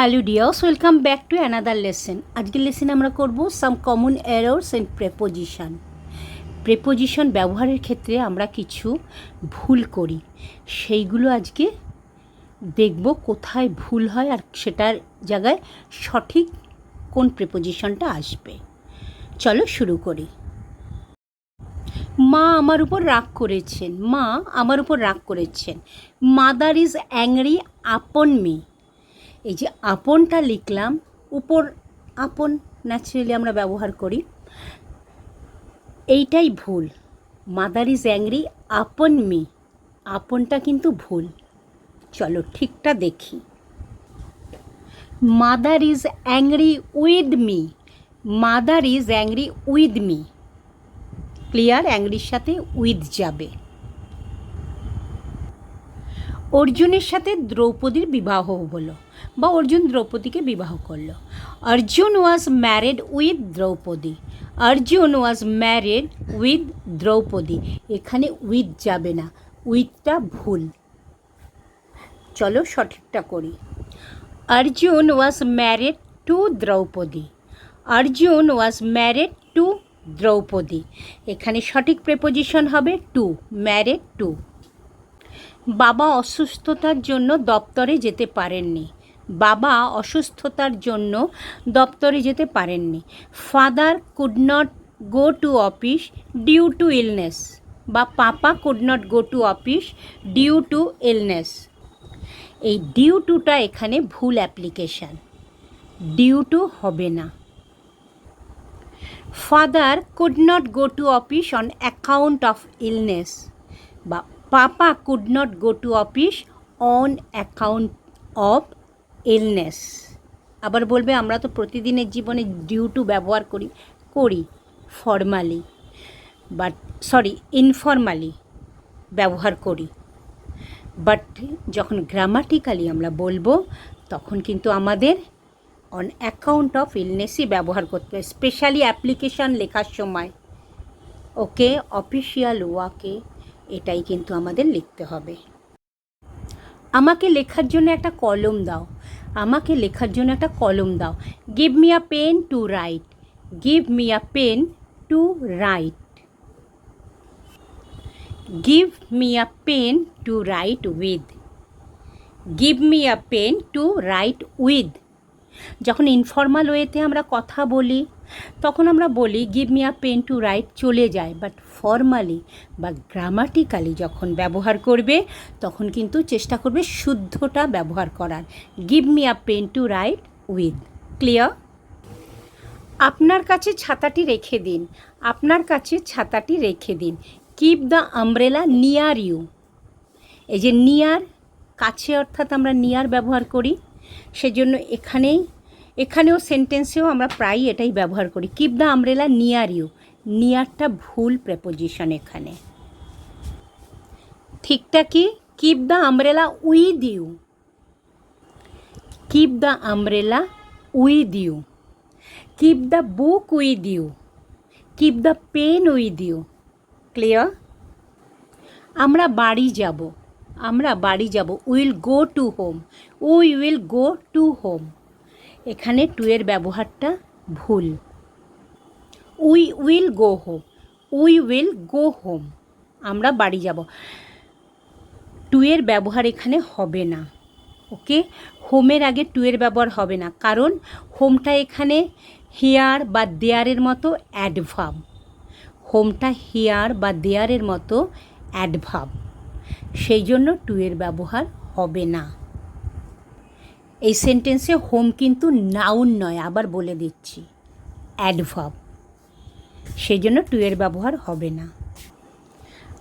Hello dears welcome back to another lesson আজকের লেসনে আমরা করব some common errors and preposition preposition ব্যবহারের ক্ষেত্রে আমরা কিছু ভুল করি। সেইগুলো আজকে দেখব কোথায় ভুল হয় আর সেটার জায়গায় সঠিক কোন প্রেপোজিশনটা আসবে। চলো শুরু করি। মা আমার উপর রাগ করেছেন। মা আমার উপর রাগ করেছেন। Mother is angry upon me এই যে আপনটা লিখলাম, উপর আপন ন্যাচারালি আমরা ব্যবহার করি। এইটাই ভুল। Mother is angry upon me আপনটা কিন্তু ভুল। চলো ঠিকটা দেখি। Mother is angry with me mother is angry with me clear অ্যাংরির সাথে উইথ যাবে। অর্জুনের সাথে দ্রৌপদীর বিবাহ হলো। বা অর্জুন দ্রৌপদীকে বিবাহ করল। Arjun was married with Draupadi. Arjun was married with Draupadi. এখানে উইথ যাবে না উইথটা ভুল। চলো সঠিকটা করি। Arjun was married to Draupadi. Arjun was married to Draupadi. এখানে সঠিক প্রেপোজিশন হবে টু ম্যারেড টু বাবা অসুস্থতার জন্য দপ্তরে যেতে পারেননি। বাবা অসুস্থতার জন্য দপ্তরে যেতে পারেননি। Father could not go to office due to illness বা papa could not go to office due to illness. এই ডিউ টুটা এখানে ভুল অ্যাপ্লিকেশান। ডিউ টু হবে না। Father could not go to office on account of illness বা papa could not go to office on account of illness আবার বলবে, আমরা তো প্রতিদিনের জীবনে ডিউ টু ব্যবহার করি করি ফর্মালি বাট সরি ইনফর্মালি ব্যবহার করি। বাট যখন গ্রামাটিক্যালি আমরা বলব, তখন কিন্তু আমাদের অন অ্যাকাউন্ট অফ ইলনেসই ব্যবহার করতে হয় স্পেশালি অ্যাপ্লিকেশান লেখার সময়। ওকে অফিসিয়াল ওয়াকে এটাই কিন্তু আমাদের লিখতে হবে। আমাকে লেখার জন্য একটা কলম দাও। আমাকে লেখার জন্য একটা কলম দাও। Give me a pen to write give me a pen to write give me a pen to write with give me a pen to write with যখন ইনফর্মাল ওয়েতে আমরা কথা বলি, তখন আমরা বলি give me a pen to write চলে যায়। বাট ফর্মালি বা গ্রামাটিক্যালি যখন ব্যবহার করবে, তখন কিন্তু চেষ্টা করবে শুদ্ধটা ব্যবহার করার। Give me a pen to write with clear আপনার কাছে ছাতাটি রেখে দিন। আপনার কাছে ছাতাটি রেখে দিন। Keep the umbrella near you এই যে নিয়ার কাছে অর্থাৎ আমরা নিয়ার ব্যবহার করি। সেজন্য এখানেই, এখানেও সেন্টেন্সেও আমরা প্রায়ই এটাই ব্যবহার করি। Keep the umbrella near you নিয়ারটা ভুল প্রেপোজিশন এখানে। ঠিকটা কি? Keep the umbrella with you keep the umbrella with you keep the book with you keep the pen with you clear আমরা বাড়ি যাব। আমরা বাড়ি যাব, will go to home, we will go to home. এখানে টু এর ব্যবহারটা ভুল। We will go home, we will go home, আমরা বাড়ি যাব। টু এর ব্যবহার এখানে হবে না, ওকে? হোমের আগে টু এর ব্যবহার হবে না, কারণ হোমটা এখানে হিয়ার বা দেয়ারের মতো অ্যাডভাব। হোমটা হিয়ার বা দেয়ারের মতো অ্যাডভাব। সেই জন্য টু এর ব্যবহার হবে না। এই সেন্টেন্সে হোম কিন্তু নাউন নয়, আবার বলে দিচ্ছি অ্যাডভাব সেই জন্য টু এর ব্যবহার হবে না।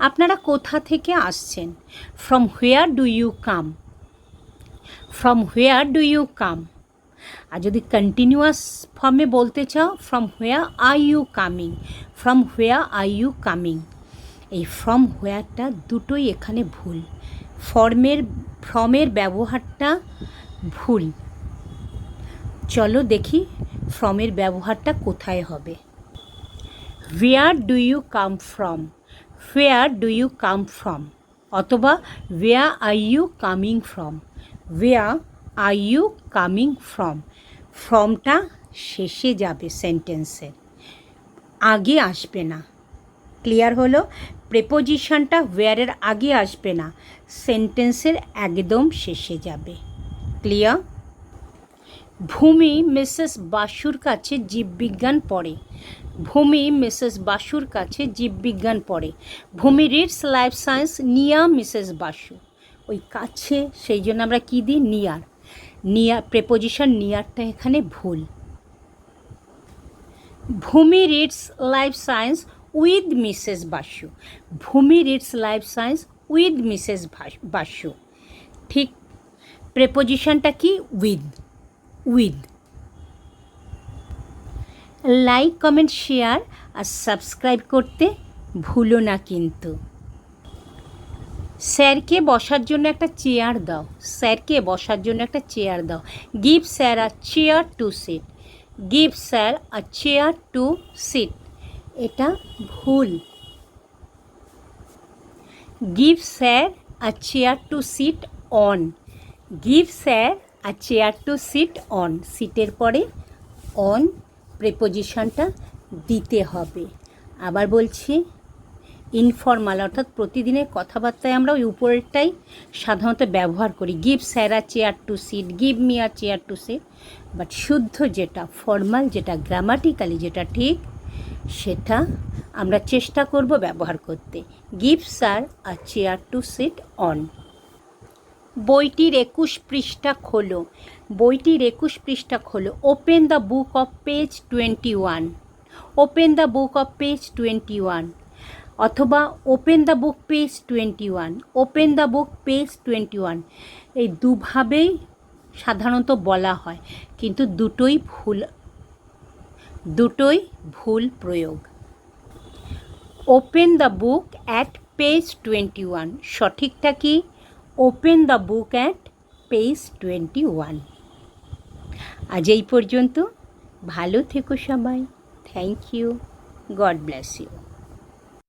আপনারা কোথা থেকে আসছেন? From where do you come from where do you come আর যদি কন্টিনিউয়াস ফর্মে বলতে চাও from where are you coming from where are you coming এই ফ্রম হোয়ারটা দুটোই এখানে ভুল। ফর্মের, ফ্রমের ব্যবহারটা ভুল। চলো দেখি ফ্রমের ব্যবহারটা কোথায় হবে। Where do you come from where do you come from অথবা where are you coming from where are you coming from ফ্রমটা শেষে যাবে সেন্টেন্সের আগে আসবে না। ক্লিয়ার হলো প্রেপোজিশনটা ওয়ারের আগে আসবে না সেন্টেন্সের একদম শেষে যাবে। ক্লিয়ার ভূমি মিসেস বাসুর কাছে জীববিজ্ঞান পড়ে। ভূমি মিসেস বাসুর কাছে জীববিজ্ঞান পড়ে। Bhumi reads life science near Mrs Basu ওই কাছে, সেই জন্য আমরা কী দিই? নিয়ার নিয়ার প্রেপোজিশন নিয়ারটা এখানে ভুল। Bhumi reads life science with Mrs Basu Bhumi reads life science with Mrs Basu ঠিক প্রেপোজিশনটা কি with with like comment share R subscribe করতে ভুলো না কিন্তু। স্যারকে বসার জন্য একটা চেয়ার দাও। স্যারকে বসার জন্য একটা চেয়ার দাও। Give sir a chair to sit give sir a chair to sit এটা ভুল। Give sir a chair to sit on give sir a chair to sit on সিটের পরে অন প্রেপোজিশনটা দিতে হবে। আবার বলছি ইনফর্মাল অর্থাৎ প্রতিদিনের কথাবার্তায় আমরা ওই উপরেরটাই সাধারণত ব্যবহার করি। Give sir a chair to sit give me a chair to sit but শুদ্ধ যেটা ফর্মাল যেটা গ্রামাটিক্যালি যেটা ঠিক সেটা আমরা চেষ্টা করব ব্যবহার করতে। Give sir, a chair to sit on. বইটির একুশ পৃষ্ঠা খোলো। বইটির একুশ পৃষ্ঠা খোলো। Open the book of page twenty one. Open the book of page twenty one. অথবা open the book page twenty one. Open the book page twenty one. এই দুভাবেই সাধারণত বলা হয়। কিন্তু দুটোই ভুল দুটোই ভুল প্রয়োগ। Open the book at page twenty one সঠিকটা কি? Open the book at page twenty one আজ এই পর্যন্ত। ভালো থেকো সবাই। Thank you God bless you